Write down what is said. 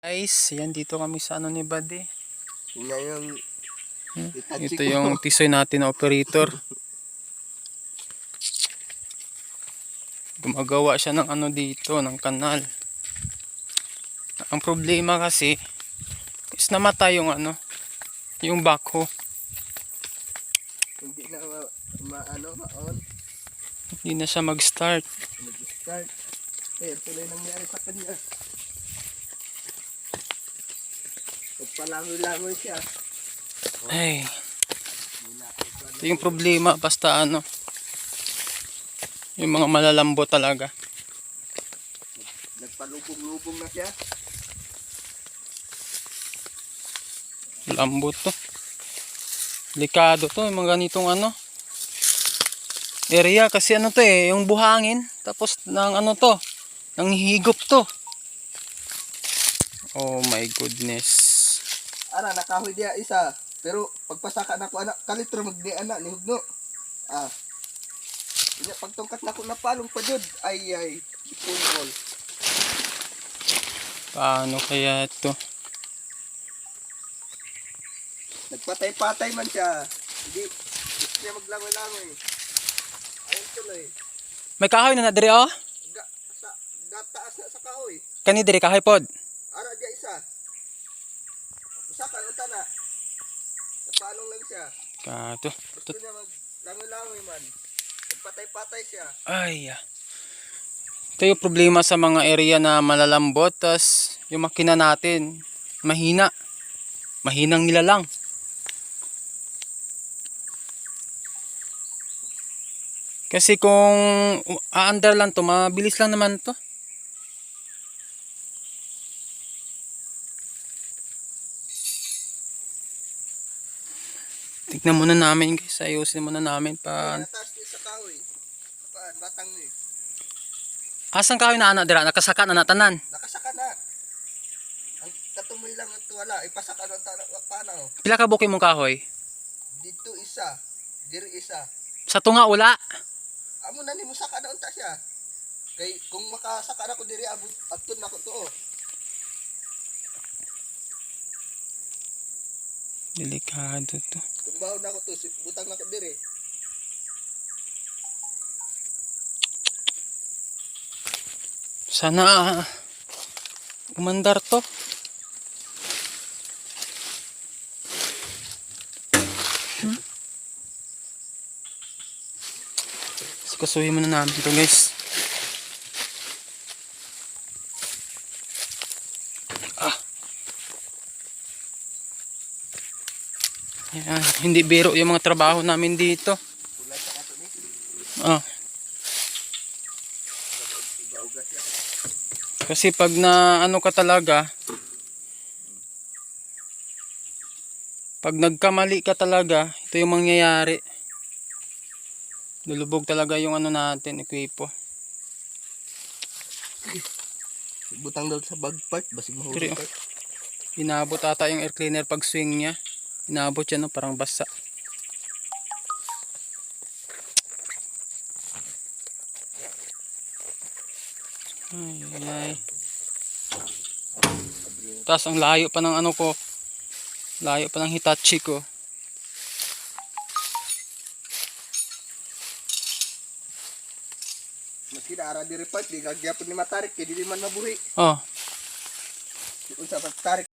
Guys, yan dito kami sa ano ni Buddy. Yun nga yung Hmm? Ito yung tisoy natin na operator. Gumagawa siya ng ano dito, ng kanal. Ang problema kasi is namatay yung ano, yung backhoe. hindi na ma, ma ano, ma-on, Hindi na siya mag-start. mag-start. Eh, yung nangyari sa kanya. Nagpalangoy-langoy siya. Ay, ito yung problema basta ano, yung mga malalambo talaga. Nagpalubong-lubong na siya. Lambot to. Delikado to, yung mga ganitong ano. Area kasi ano to eh, yung buhangin. Tapos ng ano to, ng higop to. Oh my goodness. Ara, nakahoy diya isa. Pero pagpasaka na ko anak, kalitro magdi anak ni Hugno. Ah. Inya pagtungkat na ko na palong pa jud. Ay ay. Ipungol. Paano kaya to? Nagpatay-patay man siya. Hindi. Gusto niya maglangoy-langoy. Ayun tuloy. May kahoy na na dire oh. Ga, sa, gataas na sa kahoy. Kani dire kahoy pod. Usaka unta na. Sa palong lang siya. Kato. Gusto niya maglangoy-langoy man. Nagpatay-patay siya. Ay. ah. Ito yung problema sa mga area na malalambot. tas yung makina natin, mahina. Mahinang nilalang. Kasi kung aandar lang to, mabilis lang naman to. Tignan muna namin guys, ayusin muna namin pa. Nataas din sa kahoy. Paan, batang ni. Asan kahoy na anak dira? Nakasaka na natanan. Nakasaka na. Ang katumoy lang at wala. Ipasaka na ta paano. Pila ka buki mong kahoy? Dito isa. Diri isa. Sa tunga ula. Amo na ni mo saka na unta siya. Kay kung makasaka na ko diri abot atun na ko to. oh. Delikado to. Bawo na ko to butang na ko diri. Sana umandar to. Hmm? Sikasuhin muna namin to guys. Yan, hindi biro yung mga trabaho namin dito. Siya. Kasi pag na ano ka talaga, pag nagkamali ka talaga, ito yung mangyayari. Lulubog talaga yung ano natin, equipo. Butang daw sa bag part basig mahulog oh. part. Inabot ata yung air cleaner pag swing niya. Inabot siya no, parang basa. Ay, ay. Tapos ang layo pa ng ano ko. Layo pa ng Hitachi ko. Maski ara diri part di gagyapon ni matarik kay dili man mabuhi. Oh, Unsa pa tarik